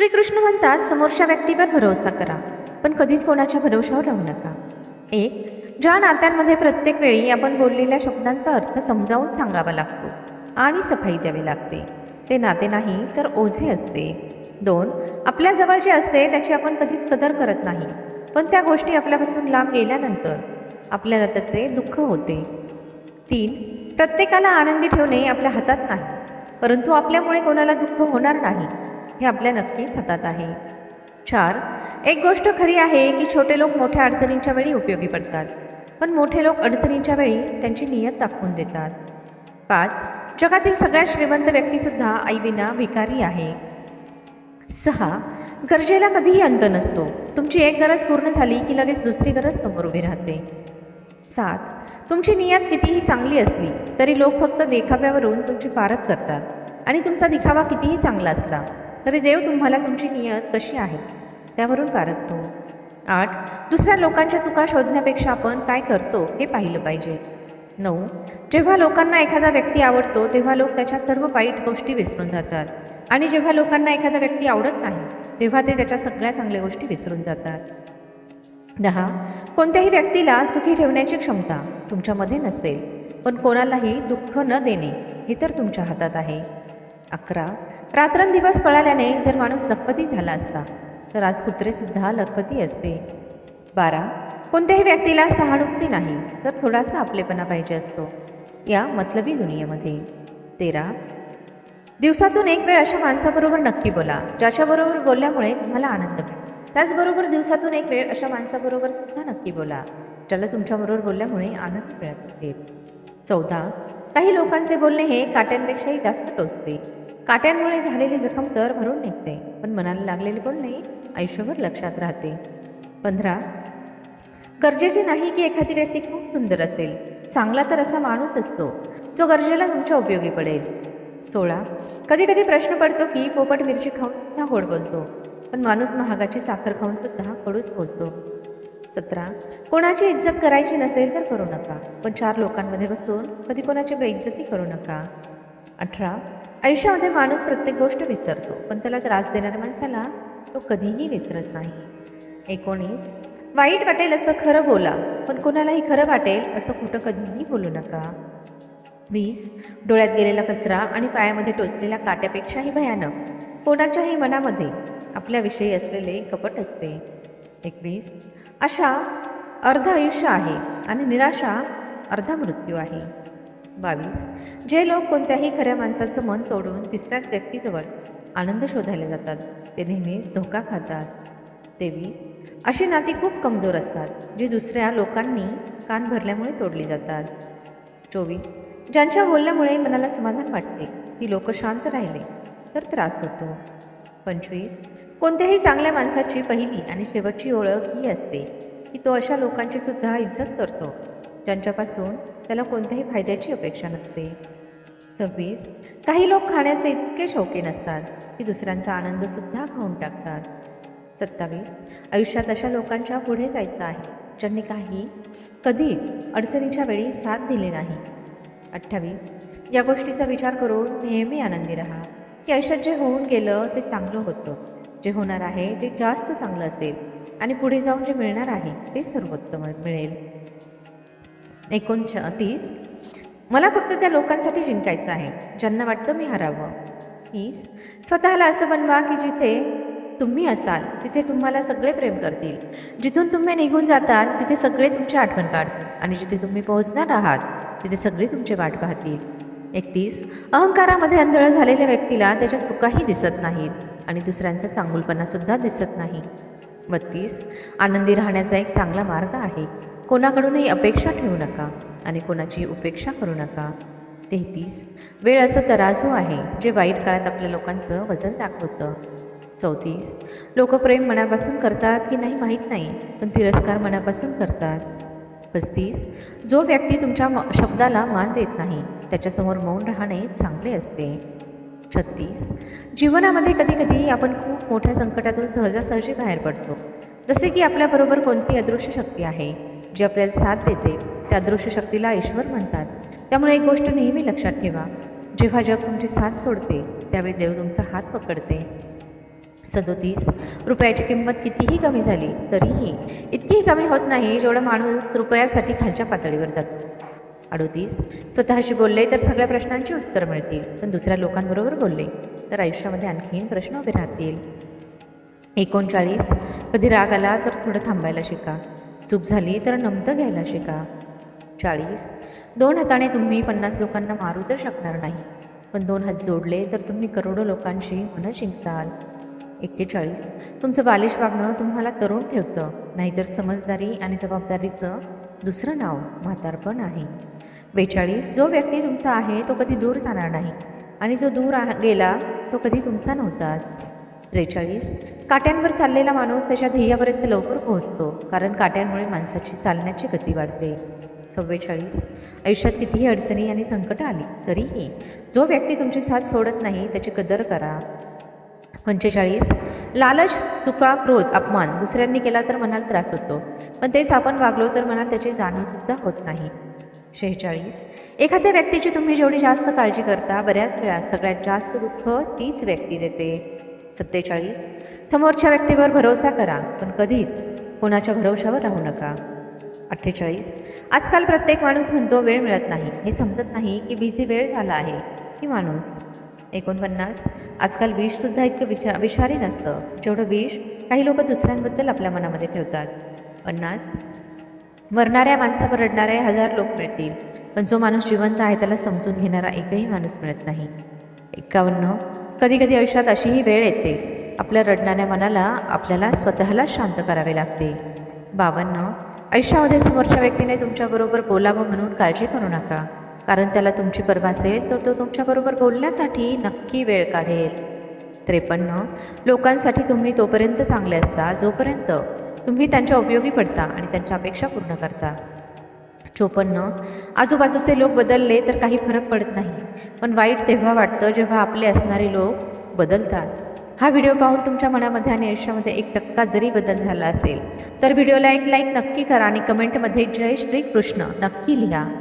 श्रीकृष्ण म्हणतात समोरच्या व्यक्तीवर भरोसा करा पण कधीच कोणाच्या भरोशावर राहू नका. एक ज्या नात्यांमध्ये प्रत्येक वेळी आपण बोललेल्या शब्दांचा अर्थ समजावून सांगावा लागतो आणि सफाई द्यावी लागते. ते नाते नाही तर ओझे असते. दोन आपल्याजवळ जे असते त्याची आपण कधीच कदर करत नाही. पण त्या गोष्टी आपल्यापासून लांब गेल्यानंतर आपल्याला त्याचे दुःख होते. तीन प्रत्येकाला आनंदी ठेवणे आपल्या हातात नाही परंतु आपल्यामुळे कोणाला दुःख होणार नाही. हे आपल्या नक्कीच हातात आहे. चार एक गोष्ट खरी आहे की छोटे लोक मोठ्या अडचणींच्या वेळी उपयोगी पडतात. पण मोठे लोक अडचणींच्या वेळी त्यांची नियत दाखवून देतात. पाच जगातील सगळ्यात श्रीमंत व्यक्तीसुद्धा आईविना भिकारी आहे. सहा गरजेला कधीही अंत नसतो. तुमची एक गरज पूर्ण झाली की लगेच दुसरी गरज समोर उभी राहते. सात तुमची नियत कितीही चांगली असली तरी लोक फक्त देखाव्यावरून तुमची पारख करतात आणि तुमचा दिखावा कितीही चांगला असला तरी देव तुम्हाला तुमची नियत कशी आहे? त्यावरून पारखतो. आठ दुसऱ्या लोकांच्या चुका शोधण्यापेक्षा आपण काय करतो हे पाहिलं पाहिजे. नऊ जेव्हा लोकांना एखादा व्यक्ती आवडतो तेव्हा लोक त्याच्या सर्व वाईट गोष्टी विसरून जातात. आणि जेव्हा लोकांना एखादा व्यक्ती आवडत नाही तेव्हा ते त्याच्या सगळ्या चांगल्या गोष्टी विसरून जातात. दहा कोणत्याही व्यक्तीला सुखी ठेवण्याची क्षमता तुमच्यामध्ये नसेल पण कोणालाही दुःख न देणे हे तर तुमच्या हातात आहे. अकरा. रात्रंदिवस पळाल्याने जर माणूस लखपती झाला असता तर आज कुत्रेसुद्धा लखपती असते. बारा. कोणत्याही व्यक्तीला सहानुभूती नाही तर थोडासा आपलेपणा पाहिजे असतो. या मतलबी दुनियेमध्ये. तेरा. दिवसातून एक वेळ अशा माणसाबरोबर नक्की बोला ज्याच्याबरोबर बोलल्यामुळे तुम्हाला आनंद मिळेल. त्याचबरोबर दिवसातून एक वेळ अशा माणसाबरोबर सुद्धा नक्की बोला ज्याला तुमच्याबरोबर बोलल्यामुळे आनंद मिळत असेल. चौदा. काही लोकांचे बोलणे हे काट्यांपेक्षाही जास्त टोचते. काट्यांमुळे झालेली जखम तर भरून निघते पण मनाला लागलेले बोलणे आयुष्यभर लक्षात राहते. पंधरा गरजेचे नाही की एखादी व्यक्ती खूप सुंदर असेल चांगला तर असा माणूस असतो जो गरजेला तुमच्या उपयोगी पडेल. सोळा कधी कधी प्रश्न पडतो की पोपट मिरची खाऊन सुद्धा गोड बोलतो पण माणूस महागाची साखर खाऊन सुद्धा कडूच बोलतो. सतरा कोणाची इज्जत करायची नसेल तर करू नका पण चार लोकांमध्ये बसून कधी कोणाची बेइज्जती करू नका. अठरा. आयुष्यामध्ये माणूस प्रत्येक गोष्ट विसरतो पण त्याला त्रास देणाऱ्या माणसाला तो कधीही विसरत नाही. एकोणीस. वाईट वाटेल असं खरं बोला पण कोणालाही खरं वाटेल असं खोटं कधीही बोलू नका. वीस. डोळ्यात गेलेला कचरा आणि पायामध्ये टोचलेल्या काट्यापेक्षाही भयानक. कोणाच्याही मनामध्ये आपल्याविषयी असलेले कपट असते. एकवीस. अशा अर्ध आयुष्य आहे आणि निराशा अर्धा मृत्यू आहे. बावीस. जे लोक कोणत्याही खऱ्या माणसाचं मन तोडून तिसऱ्याच व्यक्तीजवळ आनंद शोधायला जातात ते नेहमीच धोका खातात. तेवीस. अशी नाती खूप कमजोर असतात जी दुसऱ्या लोकांनी कान भरल्यामुळे तोडली जातात. चोवीस. ज्यांच्या बोलण्यामुळे मनाला समाधान वाटते ती लोक शांत राहिले तर त्रास होतो. पंचवीस. कोणत्याही चांगल्या माणसाची पहिली आणि शेवटची ओळख ही असते की तो अशा लोकांची सुद्धा इज्जत करतो ज्यांच्यापासून त्याला कोणत्याही फायद्याची अपेक्षा नसते. सव्वीस. काही लोक खाण्याचे इतके शौकीन असतात की दुसऱ्यांचा आनंदसुद्धा खाऊन टाकतात. सत्तावीस. आयुष्यात अशा लोकांच्या पुढे जायचं आहे ज्यांनी काही कधीच अडचणीच्या वेळी साथ दिली नाही. अठ्ठावीस. या गोष्टीचा विचार करून नेहमी आनंदी राहा. की आयुष्यात जे होऊन गेलं ते चांगलं होतं. जे होणार आहे ते जास्त चांगलं असेल. आणि पुढे जाऊन जे मिळणार आहे ते सर्वोत्तम मिळेल. एकोणतीस मला फक्त त्या लोकांसाठी जिंकायचं आहे. ज्यांना वाटतं मी हरावं. तीस. स्वतःला असं बनवा की जिथे तुम्ही असाल तिथे तुम्हाला सगळे प्रेम करतील. जिथून तुम्ही निघून जाताल तिथे सगळे तुमची आठवण काढतील. आणि जिथे तुम्ही पोहोचणार आहात तिथे सगळे तुमचे वाट पाहतील. एकतीस. अहंकारामध्ये अंधळ झालेल्या व्यक्तीला त्याच्या चुकाही दिसत नाहीत आणि दुसऱ्यांचा चांगुलपणासुद्धा दिसत नाही. बत्तीस. आनंदी राहण्याचा एक चांगला मार्ग आहे. कोणाकडूनही अपेक्षा ठेवू नका आणि कोणाची उपेक्षा करू नका. तेहतीस. वेळ असं तराजू आहे जे वाईट काळात आपल्या लोकांचं वजन दाखवतं. चौतीस. लोक प्रेम मनापासून करतात की नाही माहीत नाही पण तिरस्कार मनापासून करतात. पस्तीस. जो व्यक्ती तुमच्या म शब्दाला मान देत नाही त्याच्यासमोर मौन राहणे चांगले असते. छत्तीस. जीवनामध्ये कधी कधी आपण खूप मोठ्या संकटातून सहजासहजी बाहेर पडतो. जसे की आपल्याबरोबर कोणती अदृश्य शक्ती आहे जी आपल्याला साथ देते त्या दृश्य शक्तीला ईश्वर म्हणतात. त्यामुळे एक गोष्ट नेहमी लक्षात ठेवा. जेव्हा जग तुमची साथ सोडते त्यावेळी देव तुमचा हात पकडते. सदोतीस रुपयाची किंमत कितीही कमी झाली तरीही इतकीही कमी होत नाही जेवढा माणूस रुपयासाठी खालच्या पातळीवर जातो. अडोतीस स्वतःशी बोलले तर सगळ्या प्रश्नांची उत्तर मिळतील पण दुसऱ्या लोकांबरोबर बोलले तर आयुष्यामध्ये आणखीन प्रश्न उभे राहतील. एकोणचाळीस कधी राग आला तर थोडं थांबायला शिका. चूक झाली तर नमतं घ्यायला शिका. चाळीस. दोन हाताने तुम्ही पन्नास लोकांना मारू तर शकणार नाही. पण दोन हात जोडले तर तुम्ही करोडो लोकांशी मनं जिंकताल एक्केचाळीस. तुमचं बालिश वागणं तुम्हाला तरुण ठेवतं. नाहीतर समजदारी आणि जबाबदारीचं दुसरं नाव म्हातारपण आहे. बेचाळीस. जो व्यक्ती तुमचा आहे तो कधी दूर जाणार नाही आणि जो दूर आ गेला तो कधी तुमचा नव्हताच. त्रेचाळीस. काट्यांवर चाललेला माणूस त्याच्या ध्येयापर्यंत लवकर पोहोचतो कारण काट्यांमुळे माणसाची चालण्याची गती वाढते. चव्वेचाळीस आयुष्यात कितीही अडचणी आणि संकटं आली तरीही जो व्यक्ती तुमची साथ सोडत नाही त्याची कदर करा. पंचेचाळीस. लालच चुका क्रोध अपमान दुसऱ्यांनी केला तर मनाला त्रास होतो. पण तेच आपण वागलो तर मनाला त्याची जाणीवसुद्धा होत नाही. शेहेचाळीस. एखाद्या व्यक्तीची तुम्ही जेवढी जास्त काळजी करता बऱ्याच वेळा सगळ्यात जास्त दुःख तीच व्यक्ती देते. सत्तेचाळीस. समोरच्या व्यक्तीवर भरोसा करा पण कधीच कोणाच्या भरोशावर राहू नका. अठ्ठेचाळीस. आजकाल प्रत्येक माणूस म्हणतो वेळ मिळत नाही. हे समजत नाही की बिझी वेळ झाला आहे की माणूस. एकोणपन्नास. आजकाल विषसुद्धा इतकं विषा विषारी नसतं. जेवढं विष काही लोक दुसऱ्यांबद्दल आपल्या मनामध्ये ठेवतात. पन्नास. मरणाऱ्या माणसावर रडणारे हजार लोक मिळतील पण जो माणूस जिवंत आहे त्याला समजून घेणारा एकही माणूस मिळत नाही. एकावन्न. कधी कधी आयुष्यात अशीही वेळ येते. आपल्या रडणाऱ्या मनाला आपल्याला स्वतःला शांत करावे लागते. बावन्न. आयुष्यामध्ये समोरच्या व्यक्तीने तुमच्याबरोबर बोलावं म्हणून काळजी करू नका. कारण त्याला तुमची पर्वा असेल तर तो तुमच्याबरोबर बोलण्यासाठी नक्की वेळ काढेल. त्रेपन्न. लोकांसाठी तुम्ही तोपर्यंत चांगले असता जोपर्यंत तुम्ही त्यांच्या उपयोगी पडता आणि त्यांच्या अपेक्षा पूर्ण करता. चोपन्न. आजूबाजूचे लोक बदलले तर काही फरक पडत नाही. पण वाईट तेव्हा वाटतं जेव्हा आपले असणारे लोक बदलतात. हा व्हिडिओ पाहून तुमच्या मनामध्ये आणि आयुष्यामध्ये एक टक्का जरी बदल झाला असेल तर व्हिडिओला एक लाईक नक्की करा आणि कमेंटमध्ये जय श्री कृष्ण नक्की लिहा.